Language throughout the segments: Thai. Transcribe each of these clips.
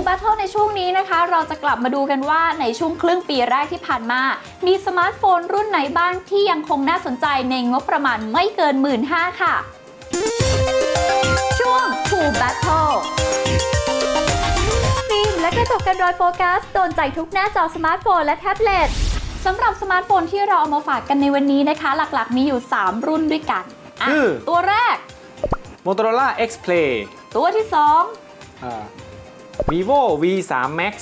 School Battle ในช่วงนี้นะคะ เราจะกลับมาดูกันว่าในช่วงครึ่งปีแรกที่ผ่านมา มีสมาร์ทโฟนรุ่นไหนบ้างที่ยังคงน่าสนใจในงบประมาณไม่เกินหมื่นห้าค่ะ ช่วง School Battle ฟิล์มและกระจกกันรอยโฟกัสโดนใจทุกหน้าจอสมาร์ทโฟนและแท็บเล็ตสำหรับสมาร์ทโฟนที่เราเอามาฝากกันในวันนี้นะคะ หลักๆ มีอยู่ 3 รุ่นด้วยกันอะคือ ตัวแรก Motorola X Play ตัวที่ 2 vivo v 3 max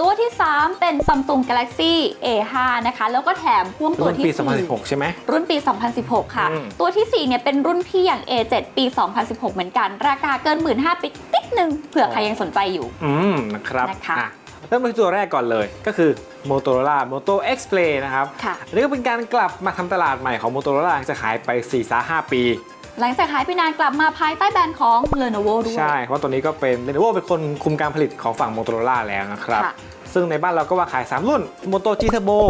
ตัวที่ 3 เป็น Samsung Galaxy A5 นะคะ แล้วก็แถมพ่วงตัวที่รุ่นปี 2016 ใช่ไหม รุ่นปี 2016 ค่ะ ตัวที่ 4 เนี่ยเป็นรุ่นพี่อย่าง A7 ปี 2016 เหมือนกัน ราคาเกินหมื่นห้าปติ๊กนึงเผื่อใครยังสนใจอยู่ อืม นะครับนะคะเริ่มที่ตัวแรกก่อนเลยก็คือ Motorola Moto X Play นะครับค่ะนี่ก็เป็นการกลับมาทำตลาดใหม่ของ Motorola จะขายไป 4-5 ปี หลังจากหายไปนานกลับมาภายใต้แบรนด์ของ Lenovo ด้วย ใช่เพราะตัวนี้ก็เป็น Lenovo เป็นคนคุมการผลิตของฝั่ง Motorola แล้วนะครับ ค่ะ ซึ่งในบ้านเราก็ว่าขาย 3 รุ่น Moto G Turbo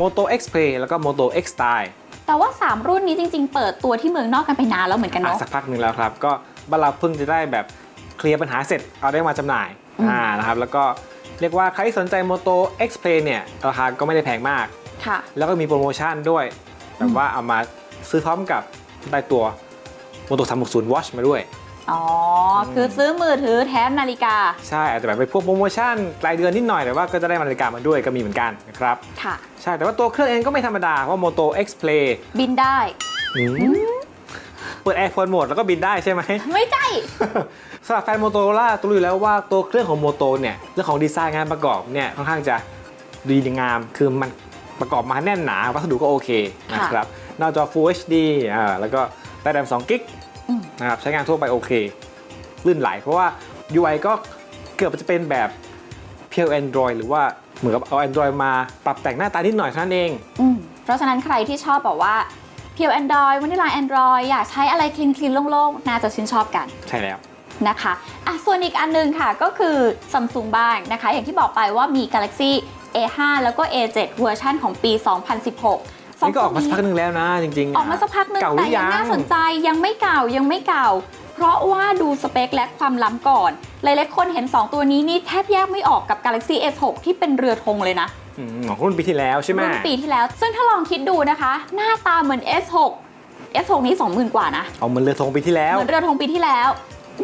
Moto X Play แล้วก็ Moto X Style แต่ว่า 3 รุ่นนี้จริง ๆ เปิดตัวที่เมืองนอกกันไปนานแล้วเหมือนกันอะเนาะ สักพักหนึ่งแล้วครับ ก็บ้านเราเพิ่งจะได้แบบเคลียร์ปัญหาเสร็จเอาได้มาจำหน่ายอืม อ่านะครับแล้วก็เรียกว่าใครที่สนใจ Moto X Play เนี่ยราคาก็ไม่ได้แพงมาก ค่ะ แล้วก็มีโปรโมชั่นด้วย แบบว่าเอามาซื้อพร้อมกับได้ตัว Moto 360 Watch มาด้วย อ๋อ คือซื้อมือถือแถมนาฬิกา ใช่อาจจะแบบไปพวกโปรโมชั่นรายเดือนนิดหน่อยแต่ว่าก็จะได้นาฬิกามาด้วยก็มีเหมือนกันนะครับค่ะ ใช่แต่ว่าตัวเครื่องเองก็ไม่ธรรมดาเพราะ Moto X Play บินได้อืมเปิด iPhone โหมดแล้วก็บินได้ใช่ไหม ไม่ใช่ สำหรับแฟนโมโตโรล่าต้องรู้อยู่แล้วว่าตัวเครื่องของโมโตเนี่ยเรื่องของดีไซน์งานประกอบเนี่ยค่อนข้างจะดีงาม คือมันประกอบมาแน่นหนา วัสดุก็โอเคค่ะนะครับหน้าจอ Full HD อ่าแล้วก็ ได้แรม2กิกอืมนะครับใช้งานทั่วไปโอเค ลื่นไหลเพราะว่า UI ก็เกือบจะเป็นแบบเพียว Android หรือว่าเหมือนกับเอา Android มาปรับแต่งหน้าตานิดหน่อยเท่านั้นเองอืมเพราะฉะนั้นใครที่ชอบบอกว่าเพียว Android วันนี้ลา Android อยากใช้อะไรคลีนคลีนโล่งๆ น่าจะชื่นชอบกัน ใช่แล้วนะคะอะส่วนอีกอันหนึงค่ะก็คือ Samsung บ้างนะคะ อย่างที่บอกไปว่ามี Galaxy A5 แล้วก็ A7 เวอร์ชันของปี 2016 นี่ก็ออกมาสักพักหนึ่งแล้วนะ จริงๆออกมาสักพักหนึงเก่าหแต่รือยัยังงน่าสนใจยังไม่เก่ายังไม่เก่า เพราะว่าดูสเปคและความล้ำก่อน หลายๆคนเห็น 2 ตัวนี้นี่แทบแยกไม่ออกกับ Galaxy S6 ที่เป็นเรือธงเลยนะอืมของรุ่นปีที่แล้วใช่ไหมรุ่นปีที่แล้ว ซึ่งถ้าลองคิดดูนะคะ หน้าตาเหมือน S6 S6 นี้ 20,000 กว่านะเอาเหมือนเรือธงปีที่แล้วเหมือนเรือธงปีที่แล้ว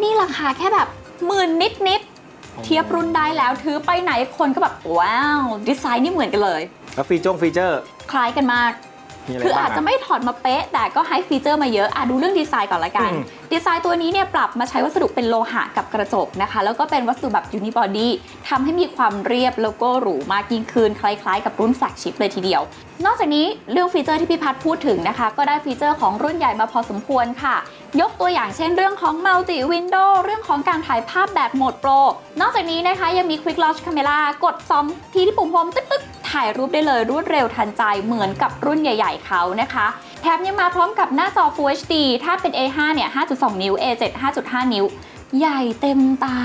นี่ราคาแค่แบบหมื่นนิดนิดๆเทียบรุ่นได้แล้วถือไปไหนคนก็แบบว้าวดีไซน์นี่เหมือนกันเลยแล้วฟีจงฟีเจอร์ คล้ายกันมาก มีอะไรคือบ้างอาจจะไม่ถอดมาเป๊ะ แต่ก็ให้ฟีเจอร์มาเยอะอะดูเรื่องดีไซน์ก่อนละกัน อืม ดีไซน์ตัวนี้เนี่ยปรับมาใช้วัสดุเป็นโลหะกับกระจกนะคะ แล้วก็เป็นวัสดุแบบยูนิบอดี้ทำให้มีความเรียบแล้วก็หรูมากยิ่งขึ้น คล้ายๆ กับรุ่นแฟลกชิพเลยทีเดียว นอกจากนี้เรื่องฟีเจอร์ที่พี่พัฒน์พูดถึงนะคะ ก็ได้ฟีเจอร์ของรุ่นใหญ่มาพอสมควรค่ะ ยกตัวอย่างเช่นเรื่องของ Multi Window เรื่องของการถ่ายภาพแบบโหมดโปร นอกจากนี้นะคะยังมี Quick Launch Camera กด 2 ทีที่ปุ่มโฮมตึ๊กๆ ถ่ายรูปได้เลยรวดเร็วทันใจเหมือนกับรุ่นใหญ่ ๆเขานะคะแถมยังมาพร้อมกับหน้าจอ Full HD ถ้าเป็น A5 เนี่ย 5.2 นิ้ว A7 5.5 นิ้ว ใหญ่เต็มตา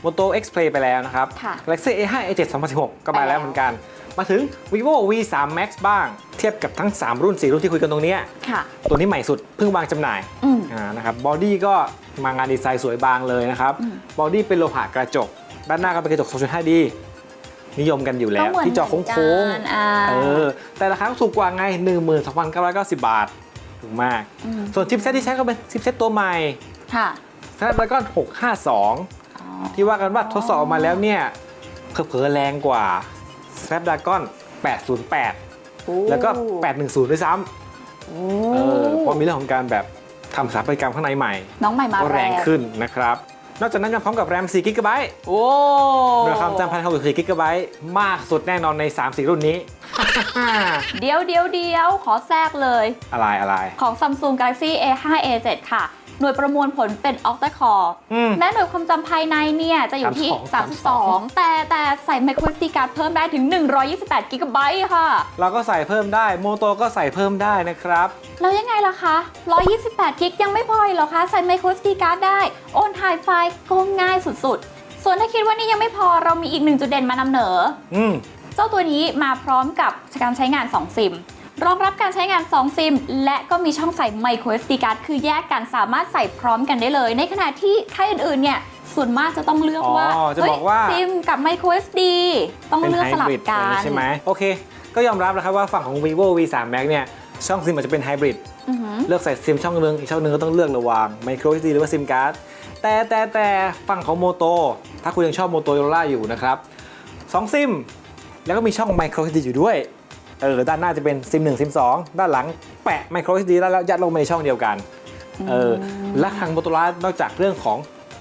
โมโต X Play ไปแล้วนะครับค่ะ Galaxy A5 A7 2016 ก็ไปมาแล้แล้ววเหมือนกัน มาถึง vivo V3 Max บ้าง เทียบกับทั้ง 3 รุ่น 4 รุ่นที่คุยกันตรงเนี้ยค่ะตัวนี้ใหม่สุดเพิ่งวางจำหน่ายอืมอ่านะครับบอดี้ก็มางานดีไซน์สวยบางเลยนะครับอืมบอดี้เป็นโลหะกระจก ด้านหน้าก็เป็นกระจก 2.5D นิยมกันอยู่แล้ว ก็เหมือนที่จอโค้งกันอ่า ๆเออแต่ราคาก็ถูกกว่าไง 12,990 บาทถูกมาก อืมส่วนชิปเซตที่ใช้ก็เป็นชิปเซตตัวใหม่ ค่ะ Snapdragon 652 อ๋อ ที่ว่ากันว่าทดสอบออกมาแล้วเนี่ยเผลอๆแรงกว่า Snapdragon 808โอ้แล้วก็ 810 ด้วยซ้ำโอ้เออเพราะมีเรื่องของการแบบทำสถาปัตยกรรมข้างในใหม่ น้องใหม่มาก็แรงขึ้นนะครับ นอกจากนั้นยังพร้อมกับแรม4 g b โอ้เรือความจำพัน64 g b มากสุดแน่นอนใน 3-4 รุ่นนี้ เดี๋ยวเดี๋ยวเดี๋ยวขอแทรกเลย อะไรอะไร ของ Samsung Galaxy A5 A7 ค่ะ หน่วยประมวลผลเป็น Octa Core อืมแม้หน่วยความจำภายในเนี่ยจะอยู่ที่ 32 32แต่แต่ใส่ micro SD card เพิ่มได้ถึง 128 GB ค่ะ เราก็ใส่เพิ่มได้โมโตก็ใส่เพิ่มได้นะครับ แล้วยังไงล่ะคะ 128กิกยังไม่พออีกเหรอคะ ใส่ micro SD card ได้ โอนถ่ายไฟล์ก็ง่ายสุดๆ ส่วนถ้าคิดว่านี่ยังไม่พอเรามีอีกหนึ่งจุดเด่นมานำเหนออืมเจ้าตัวนี้มาพร้อมกับการใช้งาน 2 ซิม รองรับการใช้งาน 2 ซิม และก็มีช่องใส่ micro SD card คือแยกกันสามารถใส่พร้อมกันได้เลย ในขณะที่ค่ายอื่นๆเนี่ยส่วนมากจะต้องเลือกว่าอ๋อจะบอกว่าเฮ้ยซิมกับ micro SD ต้องเป็นเลือกไฮสลับบริดกันใช่ไหมโอเค ก็ยอมรับนะครับว่าฝั่งของ vivo v 3 max เนี่ยช่องซิมอาจจะเป็นไฮบริดอือหือ เลือกใส่ซิมช่องหนึงอีกช่องหนึงก็ต้องเลือกระหว่าง micro SD หรือว่าซิมการ์ดแต่แต่แต่ฝั่งของโมโตถ้าคุณยังชอบโมโตโรล่าอยู่นะครับสองซิม แล้วก็มีช่อง micro SD อยู่ด้วย เออด้านหน้าจะเป็นซิม1ซิม2ด้านหลังแปะ micro SD แล้วยัดลงไปในช่องเดียวกันเออและทางโมโตโรล่านอกจากเรื่องของ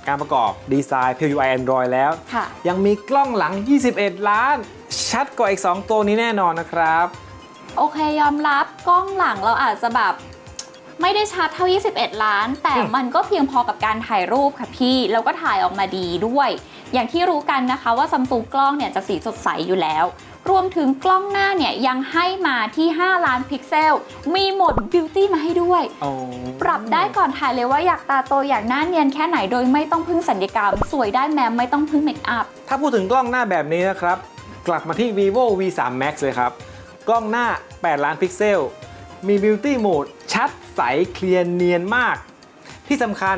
การประกอบดีไซน์ PUI Android แล้ว ค่ะ ยังมีกล้องหลัง 21 ล้าน ชัดกว่าอีก 2 ตัวนี้แน่นอนนะครับ โอเคยอมรับกล้องหลังเราอาจจะแบบ ไม่ได้ชัดเท่า 21 ล้าน แต่อืม มันก็เพียงพอกับการถ่ายรูปค่ะพี่ แล้วก็ถ่ายออกมาดีด้วย อย่างที่รู้กันนะคะว่าซัมซุงกล้องเนี่ยจะสีสดใสอยู่แล้ว รวมถึงกล้องหน้าเนี่ยยังให้มาที่ 5 ล้านพิกเซล มีโหมดบิวตี้มาให้ด้วยโอ้ปรับได้ก่อนถ่ายเลยว่าอยากตาโตอยากหน้าเนียนแค่ไหนโดยไม่ต้องพึ่งสัญญกรรม สวยได้แม้ไม่ต้องพึ่งเมคอัพ ถ้าพูดถึงกล้องหน้าแบบนี้นะครับ กลับมาที่ vivo v 3 max เลยครับ กล้องหน้า 8 ล้านพิกเซล มี beauty mode ชัดใสเคลียร์เนียนมาก ที่สำคัญ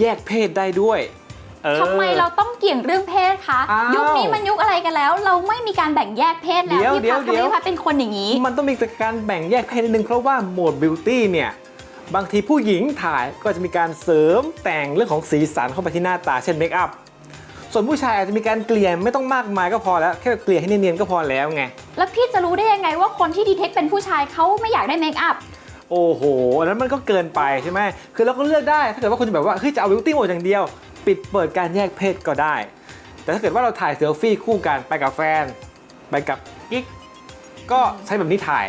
แยกเพศได้ด้วย ออ ทำไมเราต้องเกี่ยงเรื่องเพศคะอ้าวยุคนี้มันยุคอะไรกันแล้ว เราไม่มีการแบ่งแยกเพศแล้วเดี๋ยวพี่เดี๋ยพัวฒน์ทำไมเดี๋ยว พี่พัฒน์เป็นคนอย่างนี้ มันต้องมีการแบ่งแยกเพศนิดนึงเพราะว่าโหมด beauty เนี่ย บางทีผู้หญิงถ่ายก็จะมีการเสริมแต่งเรื่องของสีสันเข้าไปที่หน้าตาเช่นเมคอัพ ส่วนผู้ชายอาจจะมีการเกลี่ยไม่ต้องมากมายก็พอแล้ว แค่เกลี่ยให้เนียนๆก็พอแล้วไง แล้วพี่จะรู้ได้ยังไงว่าคนที่ดีเทคเป็นผู้ชายเขาไม่อยากได้เมคอัพ โอ้โหอันนั้นมันก็เกินไปใช่ไหมคือเราก็เลือกได้ ถ้าเกิดว่าคุณจะแบบว่า เฮ้ย จะเอาบิวตี้โหมดอย่างเดียว ปิดเปิดการแยกเพศก็ได้ แต่ถ้าเกิดว่าเราถ่ายเซลฟี่คู่กันไปกับแฟน ไปกับกิ๊กก็ใช้แบบนี้ถ่าย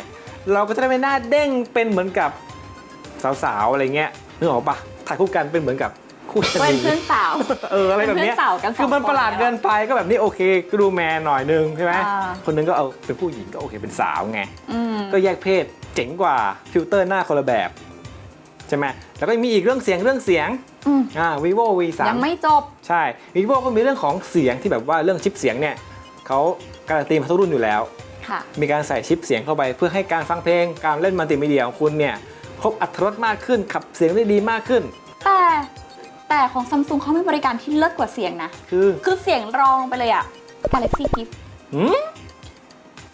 เราก็จะได้ไม่หน้าเด้งเป็นเหมือนกับสาวๆอะไรเงี้ยนึกออกปะถ่ายคู่กันเป็นเหมือนกับคู่ชเป็นนีเพื่อนสาวเอออะไรแบบเนี้ยเป็นเพื่อนสาวกันสองคือมันประหลาดคนเกินไปก็แบบนี้โอเคก็ดูแมนหน่อยนึงใช่ไหมอ่าคนนึงก็เอาเป็นผู้หญิงก็โอเคเป็นสาวไงอืมก็แยกเพศเจ๋งกว่าฟิลเตอร์หน้าคนละแบบใช่ไหมแล้วก็มีอีกเรื่องเสียงเรื่องเสียงอืมอ่า vivo v ยัง3ไม่จบ ใช่ vivo ก็มีเรื่องของเสียงที่แบบว่าเรื่องชิปเสียงเนี่ยเขาการันตีมาทุกรุ่นอยู่แล้วค่ะมีการใส่ชิปเสียงเข้าไปเพื่อให้การฟังเพลง การเล่นมัลติมีเดียของคุณเนี่ยครบอัตรถรสมากขึ้นขับเสียงได้ดีมากขึ้น แต่แต่ของซัมซุงเขามีบริการที่เลิศกว่าเสียงนะ คือคือเสียงรองไปเลยอะ Galaxy Gift หืม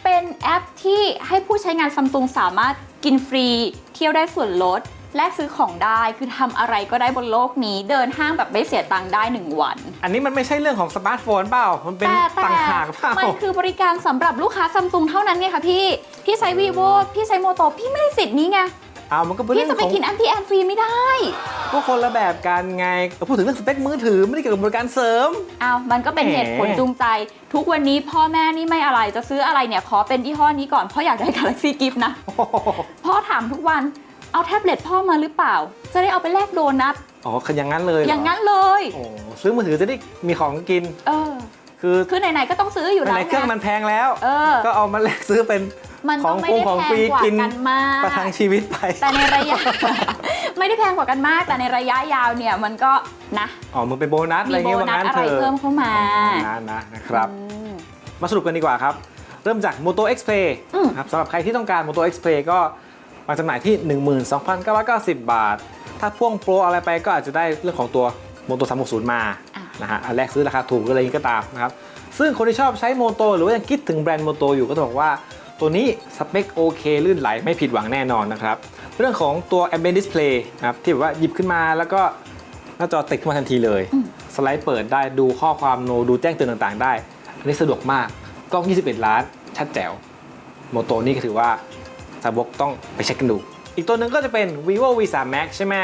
เป็นแอปที่ให้ผู้ใช้งานซัมซุงสามารถกินฟรี เที่ยวได้ส่วนลด แลกซื้อของได้คือทำอะไรก็ได้บนโลกนี้ เดินห้างแบบไม่เสียตังค์ได้ 1 วัน อันนี้มันไม่ใช่เรื่องของสมาร์ทโฟนเปล่า มันเป็นแต่แต่ต่างหากเปล่า มันคือบริการสำหรับลูกค้าซัมซุงเท่านั้นไงคะพี่ พี่ใช้ vivo พี่ใช้โมโตพี่ไม่ได้สิทธิ์นี้ไง เอามันก็เป็นพี่เรื่องจะไปของกินแอมพีแอนฟรีไม่ได้ ก็คนละแบบกันไงเราพูดถึงเรื่องสเปคมือถือไม่ได้เกี่ยวกับบริการเสริม อ้าวมันก็เป็นแหมเหตุผลจูงใจ ทุกวันนี้พ่อแม่นี่ไม่อะไรจะซื้ออะไรเนี่ย ขอเป็นยี่ห้อนี้ก่อน เพราะอยากได้ Galaxy Gift นะ พ่อถามทุกวัน เอาแท็บเล็ตพ่อมาหรือเปล่า จะได้เอาไปแลกโดนัทอ๋อคืออย่างนั้นเลยเหรอย่างนั้นเลยโอ้ซื้อมือถือจะได้มีของกิน เออ คือคือไหนๆก็ต้องซื้ออยู่แล้วในเครื่องไงมันแพงแล้ว เออ ก็เอามาแลกซื้อเป็นมันขต้อองงไม่ฟงได้ของแพฟรีงกว่ากินกันมากประทังชีวิตไป แต่ในระยะ ไม่ได้แพงกว่ากันมาก แต่ในระยะยาวเนี่ยมันก็นะอ๋อมันเป็นโบนัสอะไรมีโบเงี้ยว่านัสงั้นอะเถไรอะเพิ่มเข้ามานะนะนะครับอืมมาสรุปกันดีกว่าครับ เริ่มจาก Moto X Play อืมครับสำหรับใครที่ต้องการ Moto X Play ก็ มาจำหน่ายที่ 12,990 บาท ถ้าพ่วงโปรอะไรไปก็อาจจะได้เรื่องของตัว Moto 360 มาอะนะฮะอันแรกซื้อราคาถูกอะไรอย่างนี้ก็ตามนะครับซึ่งคนที่ชอบใช้โมโตหรือว่ายังคิดถึงแบรนด์โมโตอยู่ก็ต้องบอกว่าตัวนี้สเปคโอเคลื่นไหลไม่ผิดหวังแน่นอนนะครับ เรื่องของตัว Ambient Display นะครับที่แบบว่าหยิบขึ้นมาแล้วก็หน้าจอติดขึ้นมาทันทีเลย สไลด์เปิดได้ดูข้อความโนดูแจ้งเตือนต่างๆ ได้ อันนี้สะดวกมาก กล้อง 21 ล้าน ชัดแจ๋ว โมโตนี่ก็ถือว่า สาวกต้องไปเช็คกันดู อีกตัวหนึ่งก็จะเป็น vivo v 3 max ใช่ไหม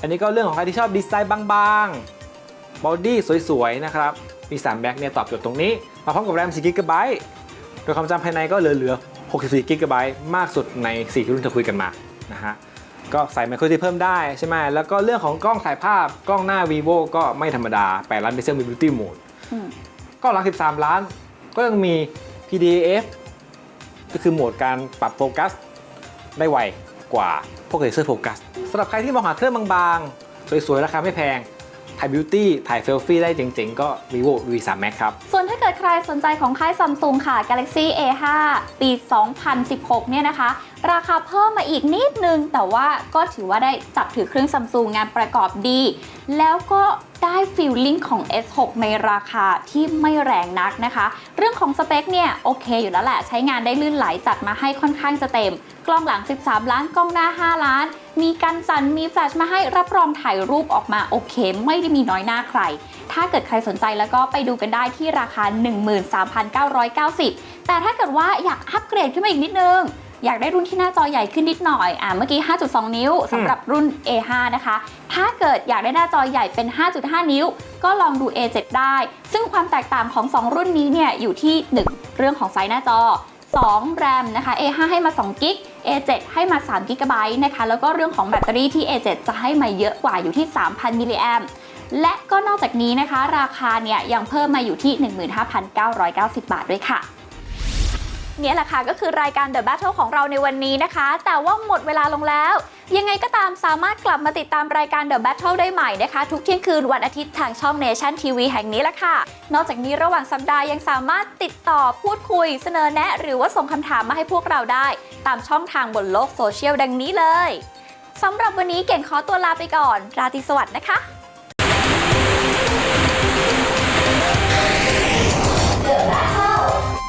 อันนี้ก็เรื่องของใครที่ชอบดีไซน์บางๆบอดี้สวยๆ นะครับมี3แบ็กเนี่ยตอบโจทย์ตรงนี้ มาพร้อมกับแรม4 g b โดยความจำภายในก็เหลือๆ64 g b มากสุดใน 4 ที่รุ่นที่เราคุยกันมานะฮะก็ใส่ไมโครที่เพิ่มได้ใช่ไหมแล้วก็เรื่องของกล้องถ่ายภาพกล้องหน้า vivo ก็ไม่ธรรมดา8ล้านพิกเซลมี beauty mode อืมกล้องหลัง 13 ล้านก็ยังมี PDAF ก็คือโหมดการปรับโฟกัส ได้ไวกว่าพวกเลเซอร์โฟกัสสำหรับใครที่มองหาเครื่องบางๆ สวยๆ ราคาไม่แพง ถ่ายบิวตี้ ถ่ายเซลฟี่ได้เจ๋งๆ ก็ vivo v 3 max ครับ ส่วนถ้าเกิดใครสนใจของค่ายซัมซุงค่ะ Galaxy A5 ปี 2016 เนี่ยนะคะ ราคาเพิ่มมาอีกนิดนึง แต่ว่าก็ถือว่าได้จับถือเครื่องซัมซุงงานประกอบดี แล้วก็ได้ฟีลลิ่งของ S6 ในราคาที่ไม่แรงนักนะคะ เรื่องของสเปคเนี่ยโอเคอยู่แล้วแหละ ใช้งานได้ลื่นไหลจัดมาให้ค่อนข้างจะเต็ม กล้องหลัง 13 ล้าน กล้องหน้า 5 ล้าน มีกันสั่น มีแฟลชมาให้รับรองถ่ายรูปออกมาโอเค ไม่ได้มีน้อยหน้าใคร ถ้าเกิดใครสนใจแล้วก็ไปดูกันได้ที่ราคา 13,990 แต่ถ้าเกิดว่าอยากอัปเกรดขึ้นมาอีกนิดนึง อยากได้รุ่นที่หน้าจอใหญ่ขึ้นนิดหน่อยอ่าเมื่อกี้ 5.2 นิ้วสำหรับรุ่น A5 นะคะ ถ้าเกิดอยากได้หน้าจอใหญ่เป็น 5.5 นิ้ว ก็ลองดู A7 ได้ ซึ่งความแตกต่างของ 2 รุ่นนี้เนี่ยอยู่ที่ 1 เรื่องของไซส์หน้าจอ2 RAM นะคะ A5 ให้มา2กิก A7 ให้มา3กิกะไบต์นะคะ แล้วก็เรื่องของแบตเตอรี่ที่ A7 จะให้มาเยอะกว่าอยู่ที่ 3,000 มิลลิแอมและก็นอกจากนี้นะคะ ราคาเนี่ยยังเพิ่มมาอยู่ที่ 15,990 บาทด้วยค่ะ เนี่ยแหละค่ะก็คือรายการ The Battle ของเราในวันนี้นะคะ แต่ว่าหมดเวลาลงแล้ว ยังไงก็ตามสามารถกลับมาติดตามรายการ The Battle ได้ใหม่นะคะ ทุกเที่ยงคืนวันอาทิตย์ทางช่อง Nation TV แห่งนี้ละค่ะ นอกจากนี้ระหว่างสัปดาห์ยังสามารถติดต่อพูดคุย เสนอแนะ หรือว่าส่งคำถามมาให้พวกเราได้ ตามช่องทางบนโลกโซเชียลดังนี้เลยสำหรับวันนี้เก่งขอตัวลาไปก่อน ราตรีสวัสดิ์นะคะ